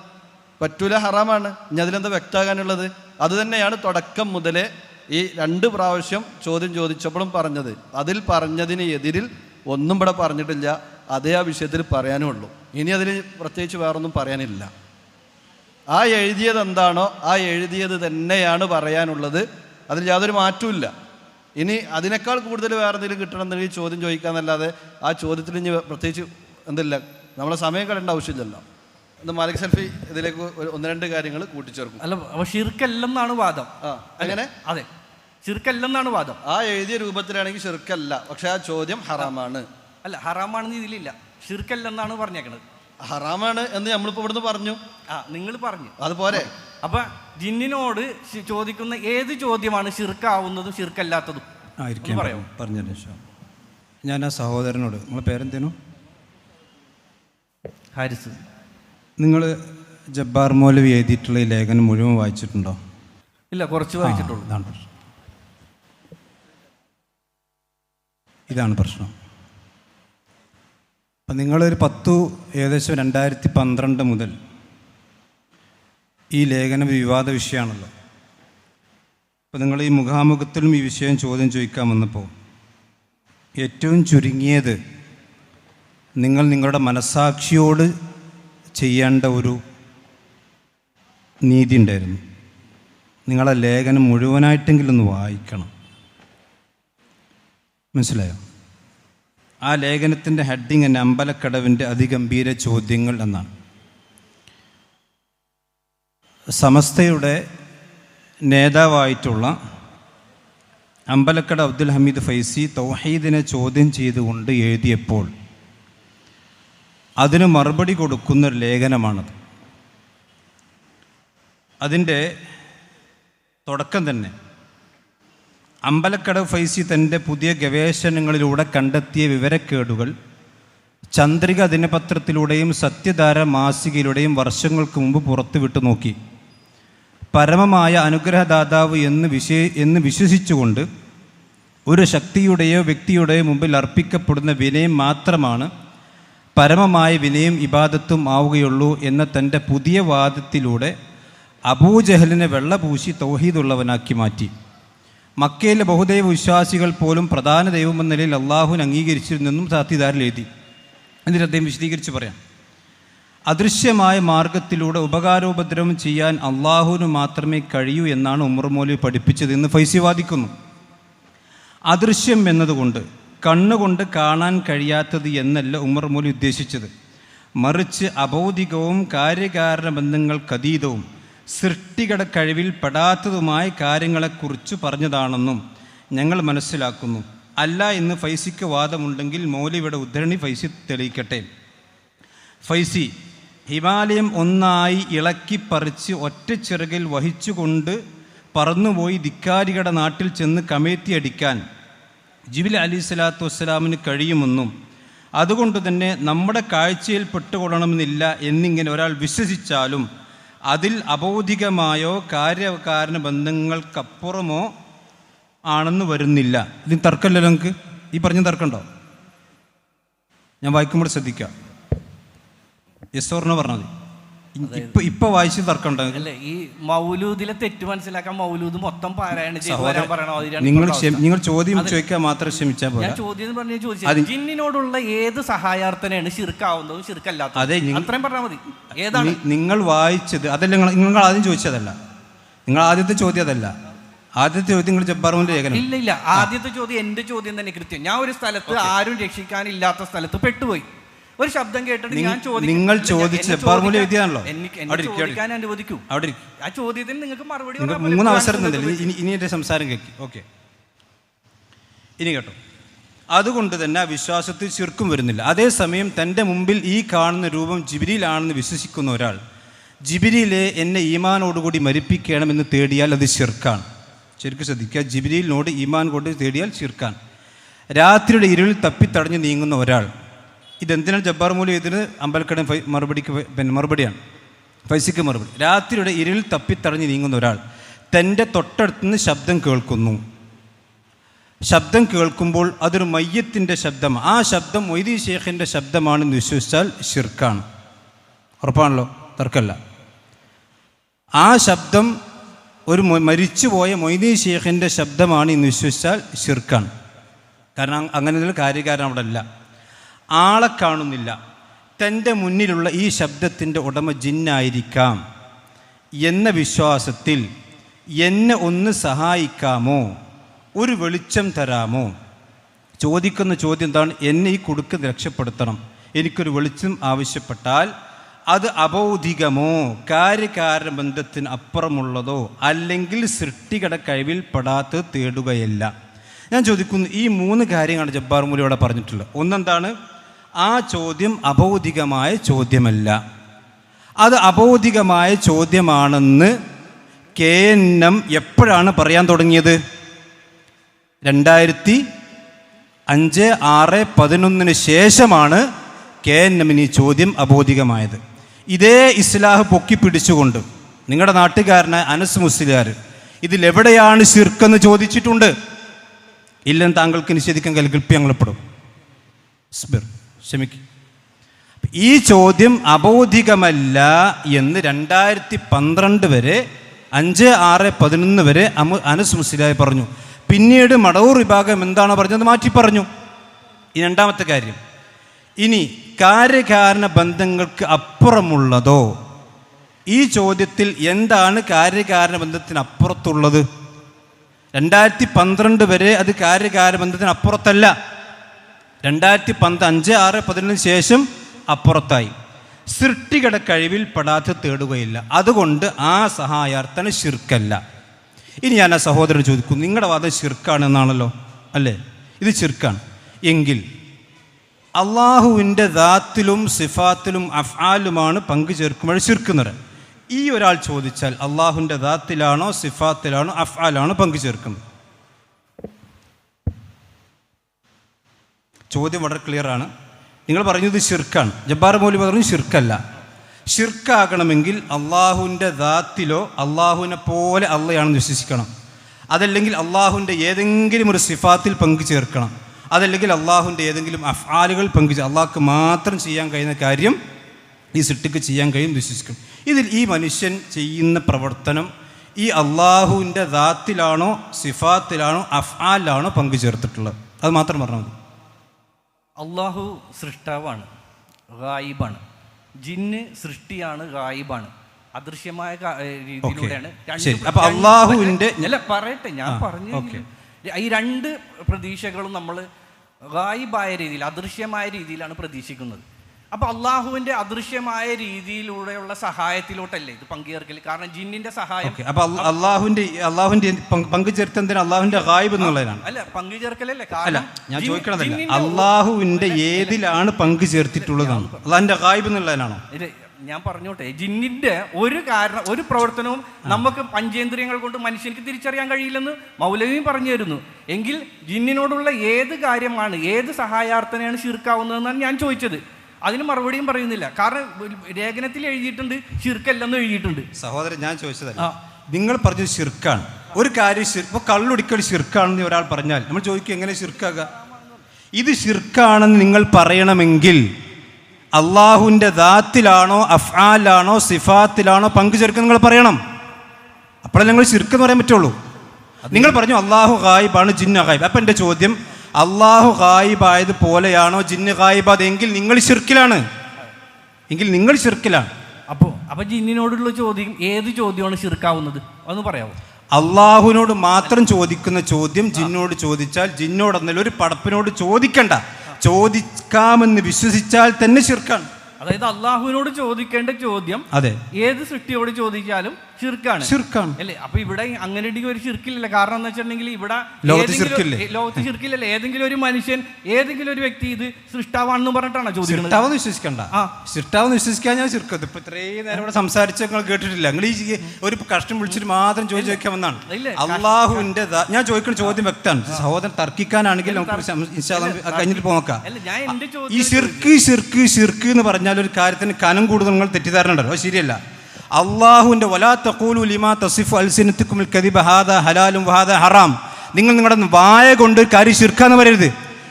പറ്റൂല ഹറാമാണ്. ഇനി അതിലെന്താ വ്യക്തമാകാനുള്ളത്? അത് തന്നെയാണ് തുടക്കം മുതലേ ഈ രണ്ട് പ്രാവശ്യം ചോദ്യം ചോദിച്ചപ്പോഴും പറഞ്ഞത്. അതിൽ പറഞ്ഞതിന് എതിരിൽ ഒന്നും ഇവിടെ പറഞ്ഞിട്ടില്ല. അതേ ആ വിഷയത്തിൽ പറയാനേ ഉള്ളൂ. ഇനി അതിൽ പ്രത്യേകിച്ച് വേറൊന്നും പറയാനില്ല. ആ എഴുതിയത് എന്താണോ ആ എഴുതിയത് തന്നെയാണ് പറയാനുള്ളത്. അതിൽ യാതൊരു മാറ്റവും ഇനി അതിനേക്കാൾ കൂടുതൽ വേറെ എന്തെങ്കിലും കിട്ടണമെന്നുണ്ടെങ്കിൽ ചോദ്യം ചോദിക്കാമെന്നല്ലാതെ ആ ചോദ്യത്തിൽ ഇനി പ്രത്യേകിച്ച് എന്തില്ല. നമ്മളെ സമയം കളയേണ്ട ആവശ്യമില്ലല്ലോ. മാലിക് സെൽഫി ഇതിലേക്ക് ഒരു ഒന്ന് രണ്ട് കാര്യങ്ങൾ കൂട്ടിച്ചേർക്കും. അല്ല അപ്പോൾ ഷിർക്കല്ലെന്നാണ് വാദം. ആ അങ്ങനെ അതെ. ഷിർക്കല്ലെന്നാണ് വാദം. ആ എഴുതിയ രൂപത്തിലാണെങ്കിൽ ചെറുക്കല്ല പക്ഷെ ആ ചോദ്യം ഹറാമാണ്. അല്ല ഹറാമാണെന്ന് ഇതിലില്ല. ഷിർക്കല്ലെന്നാണ് പറഞ്ഞേക്കണത്. ഹറാമാണ് എന്ന് നമ്മളിപ്പോൾ ഇവിടുന്ന് പറഞ്ഞു. ആ നിങ്ങൾ പറഞ്ഞു. അതുപോലെ അപ്പൊ ജിന്നിനോട് ശി- ചോദിക്കുന്ന ഏത് ചോദ്യമാണ് ഷിർക്കാവുന്നതും ഷിർക്കല്ലാത്തതും ആയിരിക്കാം. ഒന്ന് പറയാമോ? ഞാൻ ആ സഹോദരനോട് നിങ്ങളെ പേരെന്തേനു? ഹാരിസ്. നിങ്ങൾ ജബ്ബാർ മൗലവി എഴുതിയിട്ടുള്ള ഈ ലേഖനം മുഴുവൻ വായിച്ചിട്ടുണ്ടോ? ഇല്ല കുറച്ച് വായിച്ചിട്ടുള്ളൂ. ഇതാണ് പ്രശ്നം. ഇതാണ് പ്രശ്നം. അപ്പം നിങ്ങളൊരു പത്തു ഏകദേശം രണ്ടായിരത്തി പന്ത്രണ്ട് മുതൽ ഈ ലേഖനം വിവാദ വിഷയമാണല്ലോ. അപ്പോൾ നിങ്ങൾ ഈ മുഖാമുഖത്തിലും ഈ വിഷയം ചോദ്യം ചോദിക്കാൻ വന്നപ്പോൾ ഏറ്റവും ചുരുങ്ങിയത് നിങ്ങൾ നിങ്ങളുടെ മനസാക്ഷിയോട് ചെയ്യേണ്ട ഒരു നീതി ഉണ്ടായിരുന്നു. നിങ്ങളെ ലേഖനം മുഴുവനായിട്ടെങ്കിലും ഒന്ന് വായിക്കണം. മനസ്സിലായോ? ആ ലേഖനത്തിന്റെ ഹെഡിങ് എന്നെ അമ്പലക്കടവിന്റെ അതിഗംഭീര ചോദ്യങ്ങൾ എന്നാണ്. സമസ്തയുടെ നേതാവായിട്ടുള്ള അമ്പലക്കട അബ്ദുൽ ഹമീദ് ഫൈസി തൗഹീദിനെ ചോദ്യം ചെയ്തുകൊണ്ട് എഴുതിയപ്പോൾ അതിന് മറുപടി കൊടുക്കുന്ന ഒരു ലേഖനമാണത്. അതിന്റെ തുടക്കം തന്നെ. അമ്പലക്കടവ് ഫൈസി തന്റെ പുതിയ ഗവേഷണങ്ങളിലൂടെ കണ്ടെത്തിയ വിവരക്കേടുകൾ ചന്ദ്രിക ദിനപത്രത്തിലൂടെയും സത്യധാര മാസികയിലൂടെയും വർഷങ്ങൾക്ക് മുമ്പ് പുറത്തുവിട്ടു നോക്കി. പരമമായ അനുഗ്രഹദാതാവ് എന്ന് വിശേ എന്ന് വിശ്വസിച്ചുകൊണ്ട് ഒരു ശക്തിയുടെയോ വ്യക്തിയുടെയോ മുമ്പിൽ അർപ്പിക്കപ്പെടുന്ന വിനയം മാത്രമാണ് പരമമായ വിനയം ഇബാദത്തും ആവുകയുള്ളൂ എന്ന തന്റെ പുതിയ വാദത്തിലൂടെ അബൂജഹലിനെ വെള്ളപൂശി തൗഹീദുള്ളവനാക്കി മാറ്റി. മക്കയിലെ ബഹുദൈവ വിശ്വാസികൾ പോലും പ്രധാന ദൈവമെന്ന നിലയിൽ അള്ളാഹുവിനെ അംഗീകരിച്ചിരുന്നെന്നും സാത്തിദാരിൽ എഴുതി. എന്നിട്ട് അദ്ദേഹം വിശദീകരിച്ച് പറയാം. അദൃശ്യമായ മാർഗത്തിലൂടെ ഉപകാരോപദ്രവം ചെയ്യാൻ അള്ളാഹുവിന് മാത്രമേ കഴിയൂ എന്നാണ് ഉമർ മൗലവി പഠിപ്പിച്ചത് എന്ന് ഫൈസി വാദിക്കുന്നു. അദൃശ്യം എന്നതുകൊണ്ട് കണ്ണുകൊണ്ട് കാണാൻ കഴിയാത്തത് എന്നല്ല ഉമർ മൂലി ഉദ്ദേശിച്ചത്. മറിച്ച് അബൗദികവും കാര്യകാരണ ബന്ധങ്ങൾക്കതീതവും സൃഷ്ടികട കഴിവിൽ പെടാത്തതുമായ കാര്യങ്ങളെക്കുറിച്ച് പറഞ്ഞതാണെന്നും ഞങ്ങൾ മനസ്സിലാക്കുന്നു. അല്ല എന്ന് ഫൈസിക്ക് വാദമുണ്ടെങ്കിൽ മൗലിയുടെ ഉദ്ധരണി ഫൈസി തെളിയിക്കട്ടെ. ഫൈസി ഹിമാലയം ഒന്നായി ഇളക്കി പറിച്ച് ഒറ്റ ചിറകിൽ വഹിച്ചുകൊണ്ട് പറന്നുപോയി ധിക്കാരികളുടെ നാട്ടിൽ ചെന്ന് കമേത്തി അടിക്കാൻ ജിബിൽ അലി സ്വലാത്തു വസ്സലാമിന് കഴിയുമെന്നും അതുകൊണ്ട് തന്നെ നമ്മുടെ കാഴ്ചയിൽ പെട്ടുകൊള്ളണമെന്നില്ല എന്നിങ്ങനെ ഒരാൾ വിശ്വസിച്ചാലും അതിൽ അബോധികമായോ കാര്യകാരണ ബന്ധങ്ങൾക്കപ്പുറമോ ആണെന്ന് വരുന്നില്ല. ഇതിന് തർക്കമല്ലല്ലോ നിങ്ങൾക്ക്? ഈ പറഞ്ഞ തർക്കമുണ്ടോ? ഞാൻ വായിക്കുമ്പോൾ ശ്രദ്ധിക്കാം. യെസ്സോറിന് പറഞ്ഞത് ഇപ്പൊ ഇപ്പൊ വായിച്ച് തർക്കമുണ്ടോ? അല്ലേ ഈ മൗലൂദിലെ തെറ്റ് മനസ്സിലാക്കാൻ മൗലൂദ് മൊത്തം പാരായണം ചെയ്ത് വരാൻ പറയണോ നിങ്ങൾ. നിങ്ങൾ ചോദ്യം ചോദിക്കാൻ മാത്രം ശ്രമിച്ചാൽ ഞാൻ ചോദ്യം പറഞ്ഞ ചോദിച്ചത് ജിന്നിനോടുള്ള ഏത് സഹായാർത്ഥനയാണ് ശിർക്കാവുന്നതും ശിർക്കല്ലാത്തതും? അതെ, അത്രയും പറഞ്ഞാൽ മതി. ഏതാണ്? നിങ്ങൾ വായിച്ചത് അതല്ല നിങ്ങൾ നിങ്ങൾ ആദ്യം ചോദിച്ചതല്ല. നിങ്ങൾ ആദ്യത്തെ ചോദ്യം അതല്ല. ആദ്യത്തെ ചോദ്യം നിങ്ങൾ ജബ്ബാറുവിന്റെ ലേഖനം. ഇല്ല ഇല്ല. ആദ്യത്തെ ചോദ്യം എന്റെ ചോദ്യം തന്നെ കൃത്യം. ഞാൻ ഒരു സ്ഥലത്ത് ആരും രക്ഷിക്കാനില്ലാത്ത സ്ഥലത്ത് പെട്ടുപോയി. ഒരു ശബ്ദം കേട്ടിട്ട് ഞാൻ ചോദിക്കും- നിങ്ങൾ ചോദിച്ച ഫോർമുല. എനിക്ക് അവിടെ ചോദിക്കാൻ അനുവദിക്കൂ. അവിടെ ആ ചോദ്യത്തിന് നിങ്ങൾക്ക് മറുപടി മൂന്ന്. അവസരം ഇനി എന്റെ സംസാരം കേൾക്കി ഓക്കെ. ഇനി കേട്ടോ. അതുകൊണ്ട് തന്നെ ആ വിശ്വാസത്തിൽ ചുരുക്കം വരുന്നില്ല. അതേസമയം തന്റെ മുമ്പിൽ ഈ കാണുന്ന രൂപം ജിബിരിയിലാണെന്ന് വിശ്വസിക്കുന്ന ഒരാൾ ജിബിരിയിലെ എന്നെ ഈമാനോടുകൂടി മരിപ്പിക്കണമെന്ന് തേടിയാൽ അത് ചെറുക്കാണ് ശരിക്കും ശ്രദ്ധിക്കുക. ജിബിരിയിലിനോട് ഈമാൻ കൊണ്ട് തേടിയാൽ ചെറുക്കാൻ രാത്രിയുടെ ഇരുളിൽ തപ്പിത്തടഞ്ഞ് നീങ്ങുന്ന ഒരാൾ ഇതെന്തിനാണ് ജബ്ബാർ മൂലം ഇതിന് അമ്പലക്കടം മറുപടിക്ക് പിന്നെ മറുപടിയാണ്. ഫൈസിക്ക് മറുപടി. രാത്രിയുടെ ഇരുളിൽ തപ്പിത്തടഞ്ഞ് നീങ്ങുന്ന ഒരാൾ തന്റെ തൊട്ടടുത്ത് നിന്ന് ശബ്ദം കേൾക്കുന്നു. ശബ്ദം കേൾക്കുമ്പോൾ അതൊരു മയ്യത്തിന്റെ ശബ്ദമാണ്. ആ ശബ്ദം മൊയ്തി ഷേഖിന്റെ ശബ്ദമാണെന്ന് വിശ്വസിച്ചാൽ ഷിർക്കാണ് ഉറപ്പാണല്ലോ? തർക്കമല്ല. ആ ശബ്ദം ഒരു മരിച്ചു മരിച്ചുപോയ മൊയ്തി ഷേഖിന്റെ ശബ്ദമാണ് എന്ന് വിശ്വസിച്ചാൽ ഷിർക്കാണ് കാരണം അങ്ങനെ കാര്യകാരൻ അവിടെ അല്ല. ആളെ കാണുന്നില്ല. തന്റെ മുന്നിലുള്ള ഈ ശബ്ദത്തിന്റെ ഉടമ ജിന്നായിരിക്കാം. എന്ന വിശ്വാസത്തിൽ എന്നെ ഒന്ന് സഹായിക്കാമോ? ഒരു വെളിച്ചം തരാമോ? ചോദിക്കുന്ന ചോദ്യം എന്താണ്? എന്നെ ഈ കുടുക്ക് രക്ഷപ്പെടുത്തണം. എനിക്കൊരു വെളിച്ചം ആവശ്യപ്പെട്ടാൽ അത് അബൗദികമോ കാര്യകാരണ ബന്ധത്തിന് അപ്പുറമുള്ളതോ? അല്ലെങ്കിൽ സൃഷ്ടികട കഴിവിൽ പെടാത്ത തേടുകയല്ല. ഞാൻ ചോദിക്കുന്നു ഈ മൂന്ന് കാര്യങ്ങളാണ് ജബ്ബാർ മൂലി ഇവിടെ പറഞ്ഞിട്ടുള്ളത്. ഒന്നെന്താണ്? ആ ചോദ്യം അബൗദികമായ ചോദ്യമല്ല. അത് അബൗദികമായ ചോദ്യമാണെന്ന് കെ എൻ എം എപ്പോഴാണ് പറയാൻ തുടങ്ങിയത്? രണ്ടായിരത്തി അഞ്ച് ആറ് പതിനൊന്നിന് ശേഷമാണ് കെ എൻ എമ്മിന് ഈ ചോദ്യം അബോധികമായത് ഇതേ ഇസ്ലാഹ് പൊക്കി പിടിച്ചുകൊണ്ട് നിങ്ങളുടെ നാട്ടുകാരനായ അനസ് മുസ്ലിയാർ ഇതിലെവിടെയാണ് ശിർക്കെന്ന് ചോദിച്ചിട്ടുണ്ട്? ഇല്ലെന്ന് താങ്കൾക്ക് നിഷേധിക്കാൻ കൽപ്പിപ്പ് ഞങ്ങളപ്പെടും. സ്ബിർ ക്ഷമിക്കും. ഈ ചോദ്യം അബോധികമല്ല എന്ന് രണ്ടായിരത്തി പന്ത്രണ്ട് വരെ അഞ്ച് ആറ് പതിനൊന്ന് വരെ അമു അനസ് മുസ്ലിയായി പറഞ്ഞു. പിന്നീട് മടവൂർ വിഭാഗം എന്താണോ പറഞ്ഞത് മാറ്റി പറഞ്ഞു. ഈ രണ്ടാമത്തെ കാര്യം. ഇനി കാര്യകാരണ ബന്ധങ്ങൾക്ക് അപ്പുറമുള്ളതോ? ഈ ചോദ്യത്തിൽ എന്താണ് കാര്യകാരണ ബന്ധത്തിന് അപ്പുറത്തുള്ളത് രണ്ടായിരത്തി പന്ത്രണ്ട് വരെ അത് കാര്യകാരണ ബന്ധത്തിന് അപ്പുറത്തല്ല രണ്ടായിരത്തി പന്ത് അഞ്ച് ആറ് പതിനൊന്നിന് ശേഷം അപ്പുറത്തായി. സൃഷ്ടികട കഴിവിൽ പെടാതെ തേടുകയില്ല. അതുകൊണ്ട് ആ സഹായാർത്ഥന ശിർക്കല്ല. ഇനി ഞാൻ ആ സഹോദരൻ ചോദിക്കും നിങ്ങളുടെ വാദം ശിർക്കാണ് എന്നാണല്ലോ അല്ലേ? ഇത് ശിർക്കാണ്. എങ്കിൽ അള്ളാഹുവിന്റെ ദാത്തിലും സിഫാത്തിലും അഫ്ആലുമാണ് പങ്കു ചേർക്കുമ്പോൾ ശിർക്കുന്നത് ഈ ഒരാൾ ചോദിച്ചാൽ അള്ളാഹുവിന്റെ ദാത്തിലാണോ സിഫാത്തിലാണോ അഫ്ആലാണോ പങ്കുചേർക്കുന്നത് ചോദ്യം വളരെ ക്ലിയർ ആണ്. നിങ്ങൾ പറഞ്ഞത് ഷിർക്കാണ് ജബ്ബാർ മൗലി പറഞ്ഞു ഷിർക്കല്ല ഷിർക്കാകണമെങ്കിൽ അള്ളാഹുവിന്റെ ദാത്തിലോ അള്ളാഹുവിനെ പോലെ അള്ളയാണെന്ന് വിശ്വസിക്കണം. അതല്ലെങ്കിൽ അള്ളാഹുവിന്റെ ഏതെങ്കിലും ഒരു സിഫാത്തിൽ പങ്കു ചേർക്കണം. അതല്ലെങ്കിൽ അള്ളാഹുവിന്റെ ഏതെങ്കിലും അഫ്ആലുകൾ പങ്കു അള്ളാഹ്ക്ക് മാത്രം ചെയ്യാൻ കഴിയുന്ന കാര്യം ഈ സിട്ടിക്ക് ചെയ്യാൻ കഴിയും വിശ്വസിക്കും. ഇതിൽ ഈ മനുഷ്യൻ ചെയ്യുന്ന പ്രവർത്തനം ഈ അള്ളാഹുവിന്റെ ദാത്തിലാണോ സിഫാത്തിലാണോ അഫ്ആലിലാണോ പങ്കു ചേർത്തിട്ടുള്ളത്? അത് മാത്രം പറഞ്ഞാൽ മതി. അള്ളാഹു സൃഷ്ടാവാണ് ഗായിബാണ്. ജിന്ന് സൃഷ്ടിയാണ് ഗായിബാണ്. അദൃശ്യമായ രീതിയിലൂടെയാണ് അപ്പൊ അള്ളാഹുവിന്റെ- അല്ല പറയട്ടെ ഞാൻ പറഞ്ഞു. ഈ രണ്ട് പ്രതീക്ഷകളും നമ്മൾ ഗായിബായ രീതിയിൽ അദൃശ്യമായ രീതിയിലാണ് പ്രതീക്ഷിക്കുന്നത്. അപ്പൊ അള്ളാഹുവിന്റെ അദൃശ്യമായ രീതിയിലൂടെയുള്ള സഹായത്തിലോട്ടല്ലേ ഇത് പങ്കുചേർക്കൽ കാരണം ജിന്നിന്റെ സഹായം. അപ്പൊ അള്ളാഹുന്റെ അള്ളാഹുവിന്റെ അള്ളാഹുവിന്റെ പങ്കു ചേർത്തതിന് അള്ളാഹുവിന്റെ ഗായിബ് എന്നുള്ളതിനാണ്. അല്ല പങ്കുചേർക്കലല്ലേ? അല്ല ഞാൻ ചോദിക്കണത് ചോദിക്കണതല്ല. അള്ളാഹുവിന്റെ ഏതിലാണ് പങ്കു ചേർത്തിട്ടുള്ളതാണ് അള്ളാഹിന്റെ ഗായിബ് എന്നുള്ളതിനാണോ? ഞാൻ പറഞ്ഞോട്ടെ ജിന്നിന്റെ ഒരു കാരണം ഒരു പ്രവർത്തനവും നമുക്ക് പഞ്ചേന്ദ്രിയങ്ങൾ കൊണ്ട് മനുഷ്യർക്ക് തിരിച്ചറിയാൻ കഴിയില്ലെന്ന് മൗലവിയും പറഞ്ഞു തരുന്നു. എങ്കിൽ ജിന്നിനോടുള്ള ഏത് കാര്യമാണ് ഏത് സഹായാർത്ഥനയാണ് ശീർക്കാവുന്നതെന്നാണ് ഞാൻ ചോദിച്ചത്. അതിന് മറുപടിയും പറയുന്നില്ല. കാരണം ലേഖനത്തിൽ എഴുതിയിട്ടുണ്ട് ഷിർക്കല്ലെന്ന് എഴുതിയിട്ടുണ്ട്. സഹോദരൻ ഞാൻ ചോദിച്ചതല്ല. ആ. നിങ്ങൾ പറഞ്ഞത് ഷിർക്കാണ് ഒരു കാര്യം ഇപ്പോൾ കള്ളുടിക്കൽ ഷിർക്കാണെന്ന് ഒരാൾ പറഞ്ഞാൽ നമ്മൾ ചോദിക്കും എങ്ങനെ ശിർക്കാക? ഇത് ഷിർക്കാണെന്ന് നിങ്ങൾ പറയണമെങ്കിൽ അള്ളാഹുവിന്റെ ദാത്തിലാണോ അഫ്ആലാണോ സിഫാത്തിലാണോ പങ്കു ചേർക്കുക നിങ്ങൾ പറയണം. അപ്പോഴേ നിങ്ങൾ ഷിർക്ക് എന്ന് പറയാൻ പറ്റുള്ളൂ. നിങ്ങൾ പറഞ്ഞു അള്ളാഹു ഗായിബാണ് ജിന്ന ഗായിബ്. അപ്പം എന്റെ ചോദ്യം അള്ളാഹു ഹായിബായത് പോലെയാണോ ജിന്ന് ഗായിബ് എങ്കിൽ നിങ്ങൾ ശിർക്കിലാണ്. എങ്കിൽ നിങ്ങൾ ശിർക്കിലാണ്. അപ്പോൾ അപ്പൊ ജിന്നിനോടുള്ള ചോദ്യം ഏത് ചോദ്യമാണ് ശിർക്കാവുന്നത്? ഒന്ന് പറയാമോ അള്ളാഹുവിനോട് മാത്രം ചോദിക്കുന്ന ചോദ്യം ജിന്നോട് ചോദിച്ചാൽ ജിന്നോട് എന്നല്ല ഒരു പടപ്പിനോട് ചോദിക്കണ്ട. ചോദിക്കാമെന്ന് വിശ്വസിച്ചാൽ തന്നെ ശിർക്കാണ്. അതായത് അള്ളാഹുവിനോട് ചോദിക്കേണ്ട ചോദ്യം അതെ. ഏത് സൃഷ്ടിയോട് ചോദിച്ചാലും ഷിർക്കാണ് ശിർക്കാണ്. അല്ലേ? അപ്പൊ ഇവിടെ അങ്ങനെ ഒരു ചിർക്കില്ല കാരണം എന്ന് വെച്ചിട്ടുണ്ടെങ്കിൽ ഇവിടെ ലോകത്ത് ഷിർക്കില്ലല്ലേ ഏതെങ്കിലും ഒരു മനുഷ്യൻ ഏതെങ്കിലും ഒരു വ്യക്തി ഇത് സൃഷ്ടാവാണെന്ന് പറഞ്ഞിട്ടാണ് ചോദിക്കുന്നത്? ശിർട്ടാവെന്ന് വിശ്വസിക്കണ്ട. ആ. ശിർട്ടാവെന്ന് വിശ്വസിക്കാൻ ഞാൻ ശിർക്കത് ഇപ്പൊ ഇത്രയും നേരം ഇവിടെ സംസാരിച്ച നിങ്ങൾ കേട്ടിട്ടില്ല. നിങ്ങൾ ഈ ഒരു കഷ്ടം വിളിച്ചിട്ട് മാത്രം ചോദിച്ചു ചോദിക്കാമെന്നാണ്. ഇല്ല, അള്ളാഹുവിന്റെ ഞാൻ ചോദിക്കുന്ന ചോദ്യം വ്യക്തമാണ്. സഹോദരൻ തർക്കിക്കാനാണെങ്കിൽ നമുക്ക് കഴിഞ്ഞിട്ട് പോകാം ഈ സിർക്ക് ഷിർക്ക് ഷിർക്ക് എന്ന് എന്ന് പറഞ്ഞാൽ ഒരു കാര്യത്തിന് കനം കൂടുതൽ നിങ്ങൾ തെറ്റിദ്ധാരണ ഉണ്ടല്ലോ ശരിയല്ല. അള്ളാഹുവിന്റെ വലാ തഖൂലു ലിമാ തസിഫ് അൽസിനത്തിക്കുമിൽ കദിബ ഹാദ ഹലാലും വഹാദ ഹറാം. നിങ്ങൾ നിങ്ങളുടെ വായ കൊണ്ട് കാര്യം ശിർക്കാന്ന് പറയരുത്.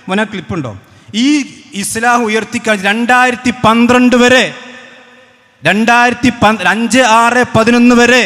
മോനെ ക്ലിപ്പുണ്ടോ? ഈ ഇസ്ലാം ഉയർത്തിക്കാൻ രണ്ടായിരത്തി പന്ത്രണ്ട് വരെ രണ്ടായിരത്തി അഞ്ച് ആറ് പതിനൊന്ന് വരെ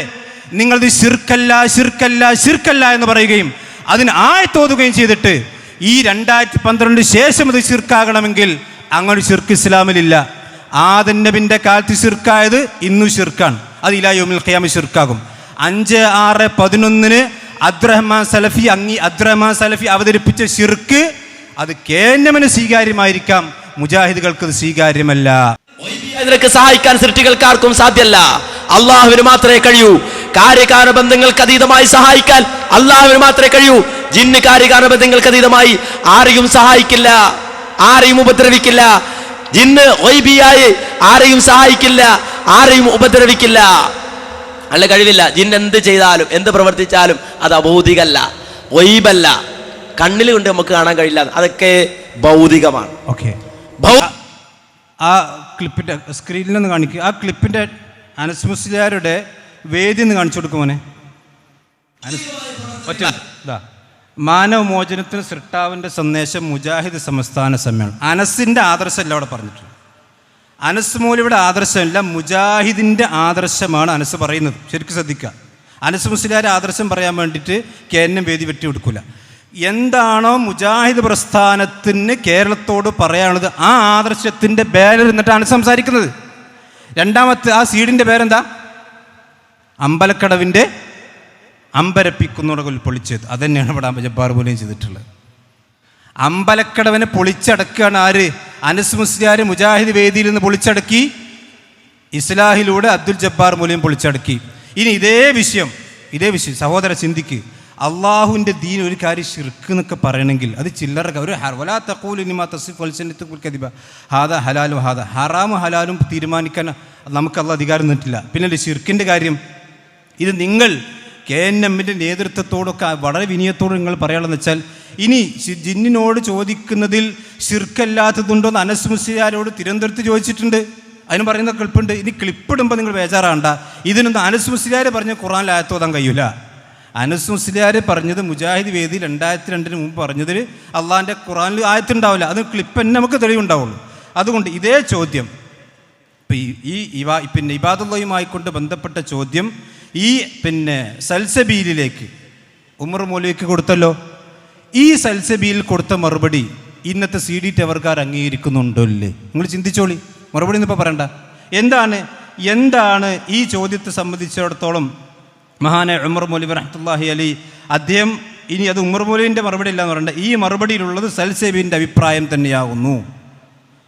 നിങ്ങളിത് ശിർക്കല്ല ശിർക്കല്ല ശിർക്കല്ല എന്ന് പറയുകയും അതിന് ആയത്തോതുകയും ചെയ്തിട്ട് ഈ രണ്ടായിരത്തി പന്ത്രണ്ട് ശേഷം ഇത് ശിർക്കാകണമെങ്കിൽ അങ്ങനെ ശിർക്ക് ഇസ്ലാമിലില്ല. ആദൻ നബിന്റെ കാലത്ത് ശിർക്കായത് ഇന്നു ശിർക്കാണ്. അത് ഇലായോമിൽ ഖിയാമി ശിർക്കാകും. അഞ്ച് ആറ് പതിനൊന്നിന് അബ്ദുറഹ്മാൻ സലഫി അങ്ങി അബ്ദുറഹ്മാൻ സലഫി അവതരിപ്പിച്ച ശിർക്ക് അത് കേന്നമന് സ്വീകാര്യമായിരിക്കാം. മുജാഹിദുകൾക്ക് സ്വീകാര്യമല്ല. നിനക്ക് സഹായിക്കാൻ സൃഷ്ടികൾക്കാർക്കും സാധ്യല്ല അള്ളാഹുവിന് മാത്രമേ കഴിയൂ. കാര്യകാരണ ബന്ധങ്ങൾക്ക് അതീതമായി സഹായിക്കാൻ അള്ളാഹുവിന് മാത്രമേ കഴിയൂ. ജിന്ന് കാര്യകാരണ ബന്ധങ്ങൾക്ക് അതീതമായി ആരെയും സഹായിക്കില്ല. ആരെയും ഉപദ്രവിക്കില്ല. ജിന്ന് ഒയ്ബിയായി ആരെയും സഹായിക്കില്ല ആരെയും ഉപദ്രവിക്കില്ല. അല്ല കഴിവില്ല. ജിന്ന് എന്ത് ചെയ്താലും എന്ത് പ്രവർത്തിച്ചാലും അത് അഭൗതികല്ല ഒയ്ബല്ല കണ്ണിൽ കൊണ്ട് നമുക്ക് കാണാൻ കഴിയില്ല. അതൊക്കെ ഭൗതികമാണ്. ഓക്കെ ആ ക്ലിപ്പിന്റെ സ്ക്രീനിൽ നിന്ന് കാണിക്കുക ആ ക്ലിപ്പിന്റെ അനസ് മുസ്ലിയാരുടെ വേദി ഒന്ന് കാണിച്ചു കൊടുക്കുമോനെ പറ്റും ഇതാ. മാനവമോചനത്തിന് സൃഷ്ടാവിന്റെ സന്ദേശം മുജാഹിദ് സംസ്ഥാന സമ്മേളനം. അനസിന്റെ ആദർശമല്ല അവിടെ പറഞ്ഞിട്ടുണ്ട്. അനസ് മൂലിയുടെ ആദർശമല്ല മുജാഹിദിന്റെ ആദർശമാണ് അനസ് പറയുന്നത്. ശരിക്കും ശ്രദ്ധിക്കുക. അനസ് മുസ്ലിയാരെ ആദർശം പറയാൻ വേണ്ടിയിട്ട് കേരളം വേദി വെട്ടി കൊടുക്കില്ല എന്താണോ മുജാഹിദ് പ്രസ്ഥാനത്തിന് കേരളത്തോട് പറയാനുള്ളത് ആ ആദർശത്തിന്റെ ബാനർ എന്നിട്ടാണ് സംസാരിക്കുന്നത്. രണ്ടാമത്തെ ആ സീഡിന്റെ പേരെന്താ? അമ്പലക്കടവിന്റെ അമ്പരപ്പിക്കുന്നോടൊക്കെ പൊളിച്ചത് അതന്നെയാണ് ഇവിടെ ജബ്ബാർ പോലെയും ചെയ്തിട്ടുള്ളത്. അമ്പലക്കടവനെ പൊളിച്ചടക്കുകയാണ് ആര്? അനസ് മുസ്ലിയാർ മുജാഹിദ് വേദിയിൽ നിന്ന് പൊളിച്ചടക്കി ഇസ്ലാഹിലൂടെ അബ്ദുൽ ജബ്ബാർ മൂലം പൊളിച്ചടക്കി. ഇനി ഇതേ വിഷയം ഇതേ വിഷയം സഹോദര ചിന്തിക്ക്. അള്ളാഹുവിന്റെ ദീൻ ഒരു കാര്യം ഷിർക്ക് എന്നൊക്കെ പറയണമെങ്കിൽ അത് ചില്ലറ ഒരു വലാ തഖൂലു ലിമാ തസിഫ് വൽസനത്തു കുൽ കദിബ. ഹാദ ഹലാലും ഹാദ. ഹറാമും ഹലാലും തീരുമാനിക്കാൻ നമുക്കുള്ള അധികാരം തന്നിട്ടില്ല. പിന്നെ ഷിർക്കിന്റെ കാര്യം. ഇത് നിങ്ങൾ കെ എൻ എമ്മിന്റെ നേതൃത്വത്തോടൊക്കെ വളരെ വിനയത്തോട് നിങ്ങൾ പറയാനുള്ളതെന്ന് വെച്ചാൽ ഇനി ജിന്നിനോട് ചോദിക്കുന്നതിൽ ശിർക്കല്ലാത്തതുണ്ടോ എന്ന് അനസ് തിരുവനന്തപുരത്ത് ചോദിച്ചിട്ടുണ്ട്. അതിന് പറയുന്ന ക്ലിപ്പുണ്ട് ഇനി ക്ലിപ്പിടുമ്പോൾ നിങ്ങൾ ബേജാറാണ്ട ഇതിനൊന്നും അനസ് പറഞ്ഞ ഖുറാൻ ലായത്തോതാൻ കഴിയൂല. അനസ് മുസ്ലിയാർ പറഞ്ഞത് മുജാഹിദ് വേദി രണ്ടായിരത്തി രണ്ടിന് മുമ്പ് പറഞ്ഞതിൽ അള്ളാഹിന്റെ ഖുറാനിൽ ആയത്തുണ്ടാവില്ല. അത് ക്ലിപ്പ് തന്നെ നമുക്ക് തെളിവുണ്ടാവുള്ളൂ. അതുകൊണ്ട് ഇതേ ചോദ്യം. ഇപ്പം ഈ ഇവാ പിന്നെ ഇബാദുള്ളയുമായി കൊണ്ട് ബന്ധപ്പെട്ട ചോദ്യം ഈ പിന്നെ സൽസബീലിലേക്ക്. ഉമർ മൗലവിക്ക് കൊടുത്തല്ലോ. ഈ സൽസബീൽ കൊടുത്ത മറുപടി ഇന്നത്തെ സി ഡി ടവർക്കാർ അംഗീകരിക്കുന്നുണ്ടോ ഇല്ലേ നിങ്ങൾ ചിന്തിച്ചോളി. മറുപടി ഒന്നും ഇപ്പോൾ പറയണ്ട. എന്താണ്? എന്താണ് ഈ ചോദ്യത്തെ സംബന്ധിച്ചിടത്തോളം മഹാന ഉമർ മൗലവി റഹ്മത്തുള്ളാഹി അലി അദ്ദേഹം ഇനി അത് ഉമർ മൗലവിന്റെ മറുപടി അല്ല എന്ന് പറയണ്ട. ഈ മറുപടിയിലുള്ളത് സൽസബീന്റെ അഭിപ്രായം തന്നെയാകുന്നു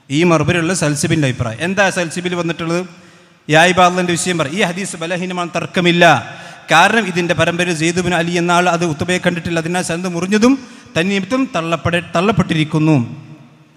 ഈ മറുപടിയുള്ള സൽസബിന്റെ അഭിപ്രായം. എന്താ സൽസബിൽ വന്നിട്ടുള്ളത്? യായിബാദിന്റെ വിഷയം പറ. ഈ ഹദീസ് ബലഹീനമാണ് തർക്കമില്ല. കാരണം ഇതിന്റെ പരമ്പര ജെയ്തുബിൻ അലി എന്ന ആൾ അത് ഉത്തബയെ കണ്ടിട്ടില്ല. അതിനാൽ ചന്ത മുറിഞ്ഞതും തന്നിമിത്തം തള്ളപ്പെട തള്ളപ്പെട്ടിരിക്കുന്നു.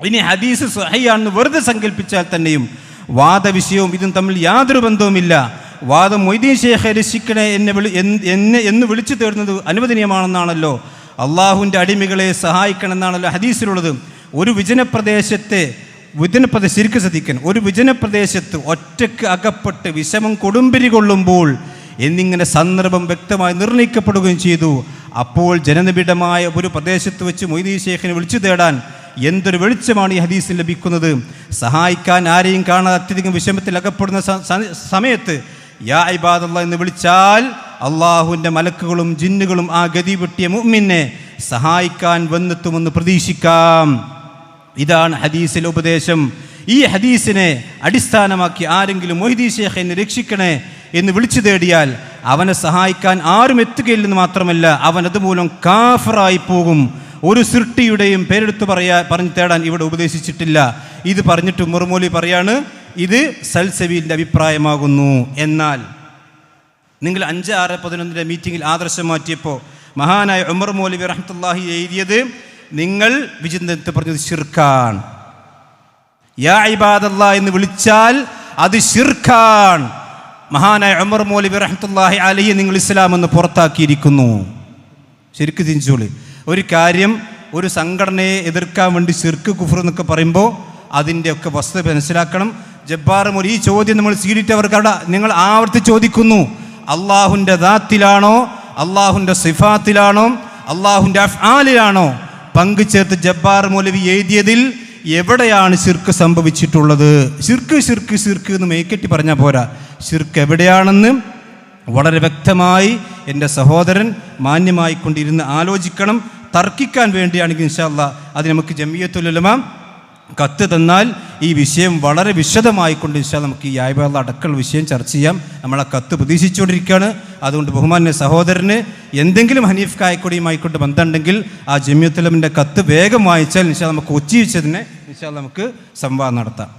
ഇനി ഹദീസ് സഹയാണെന്ന് വെറുതെ സങ്കല്പിച്ചാൽ തന്നെയും വാദവിഷയവും ഇതും തമ്മിൽ യാതൊരു ബന്ധവുമില്ല. വാദം മൊയ്തീൻ ഷേഖെ രക്ഷിക്കണേ എന്നെ വിളി എന്നെ എന്ന് വിളിച്ചു തേടുന്നത് അനുവദനീയമാണെന്നാണല്ലോ. അള്ളാഹുവിന്റെ അടിമകളെ സഹായിക്കണമെന്നാണല്ലോ ഹദീസിലുള്ളത്. ഒരു വിജനപ്രദേശത്തെ വിജനപ്രദേശം ശരിക്കും ശ്രദ്ധിക്കണം ഒരു വിജനപ്രദേശത്ത് ഒറ്റയ്ക്ക് അകപ്പെട്ട് വിഷമം കൊടുമ്പിരി കൊള്ളുമ്പോൾ എന്നിങ്ങനെ സന്ദർഭം വ്യക്തമായി നിർണയിക്കപ്പെടുകയും ചെയ്തു. അപ്പോൾ ജനനിബിഡമായ ഒരു പ്രദേശത്ത് വെച്ച് മൊയ്തീ ശേഖിനെ വിളിച്ചു തേടാൻ എന്തൊരു വെളിച്ചമാണ് ഈ ഹദീസിൽ ലഭിക്കുന്നത്? സഹായിക്കാൻ ആരെയും കാണാതെ അത്യധികം വിഷമത്തിൽ അകപ്പെടുന്ന സമയത്ത് യാ ഇബാദല്ല എന്ന് വിളിച്ചാൽ അള്ളാഹുവിന്റെ മലക്കുകളും ജിന്നുകളും ആ ഗതി വെട്ടിയ മുമ്മിനെ സഹായിക്കാൻ വന്നെത്തുമെന്ന് പ്രതീക്ഷിക്കാം. ഇതാണ് ഹദീസിലെ ഉപദേശം. ഈ ഹദീസിനെ അടിസ്ഥാനമാക്കി ആരെങ്കിലും മൊഹിദി എന്നെ രക്ഷിക്കണേ എന്ന് വിളിച്ചു തേടിയാൽ അവനെ സഹായിക്കാൻ ആരും എത്തുകയില്ലെന്ന് മാത്രമല്ല അവൻ അതുമൂലം കാഫറായി പോകും. ഒരു സൃഷ്ടിയുടെയും പേരെടുത്ത് പറയാ പറഞ്ഞു തേടാൻ ഇവിടെ ഉപദേശിച്ചിട്ടില്ല. ഇത് പറഞ്ഞിട്ട് മുറുമൂലി പറയാണ് ഇത് സൽസബീലിന്റെ അഭിപ്രായമാകുന്നു. എന്നാൽ നിങ്ങൾ അഞ്ച് ആറ് പതിനൊന്നിന്റെ മീറ്റിങ്ങിൽ ആദർശം മാറ്റിയപ്പോൾ മഹാനായ ഉമർ മൗലവി റഹ്മത്തുള്ളാഹി എഴുതിയത് നിങ്ങൾ വിചിന്തനത്തെ പറഞ്ഞത് ഷിർഖാൻ യാ ഇബാദല്ല എന്ന് വിളിച്ചാൽ അത് ഷിർഖാൻ മഹാനായ അമർ മോലി റഹ്മത്തുള്ളാഹി അലിയെ നിങ്ങൾ ഇസ്ലാം എന്ന് പുറത്താക്കിയിരിക്കുന്നു. ശരിക്കും തിരിച്ചോളി ഒരു കാര്യം ഒരു സംഘടനയെ എതിർക്കാൻ വേണ്ടി ശിർക്ക് കുഫർ എന്നൊക്കെ പറയുമ്പോൾ അതിന്റെ ഒക്കെ വസ്തുത മനസ്സിലാക്കണം. ജബ്ബാർ മൊഴി ഈ ചോദ്യം നമ്മൾ സീഡിറ്റവർക്കവിടെ നിങ്ങൾ ആവർത്തി ചോദിക്കുന്നു. അള്ളാഹുന്റെ ദാത്തിലാണോ? അള്ളാഹുന്റെ സിഫാത്തിലാണോ? അള്ളാഹുന്റെ അഫ്ആലിലാണോ? പങ്കു ചേർത്ത് ജബ്ബാർ മൗലവി എഴുതിയതിൽ എവിടെയാണ് ശിർക്ക് സംഭവിച്ചിട്ടുള്ളത്? ശിർക്ക് ശിർക്ക് ശിർക്ക് എന്ന് മേക്കെട്ടി പറഞ്ഞാൽ പോരാ. ശിർക്ക് എവിടെയാണെന്ന് വളരെ വ്യക്തമായി എന്റെ സഹോദരൻ മാന്യമായിക്കൊണ്ടിരുന്ന് ആലോചിക്കണം തർക്കിക്കാൻ വേണ്ടിയാണെങ്കിൽ ഇൻഷാല്ല അത് നമുക്ക് ജമിയത്തുലമ കത്ത് തന്നാൽ ഈ വിഷയം വളരെ വിശദമായി കൊണ്ട് ഇൻഷാ നമുക്ക് ഈ ആയ്വാള അടക്കമുള്ള വിഷയം ചർച്ച ചെയ്യാം. നമ്മൾ ആ കത്ത് പ്രതീക്ഷിച്ചുകൊണ്ടിരിക്കുകയാണ്. അതുകൊണ്ട് ബഹുമാന്യ സഹോദരന് എന്തെങ്കിലും ഹനീഫ് കായക്കൊടിയുമായിക്കൊണ്ട് ബന്ധമുണ്ടെങ്കിൽ ആ ജമിയത്തുലമിന്റെ കത്ത് വേഗം വായിച്ചാൽ ഇൻഷാ നമുക്ക് നിശ്ചാൽ ഇൻഷാ നമുക്ക് സംവാദം നടത്താം.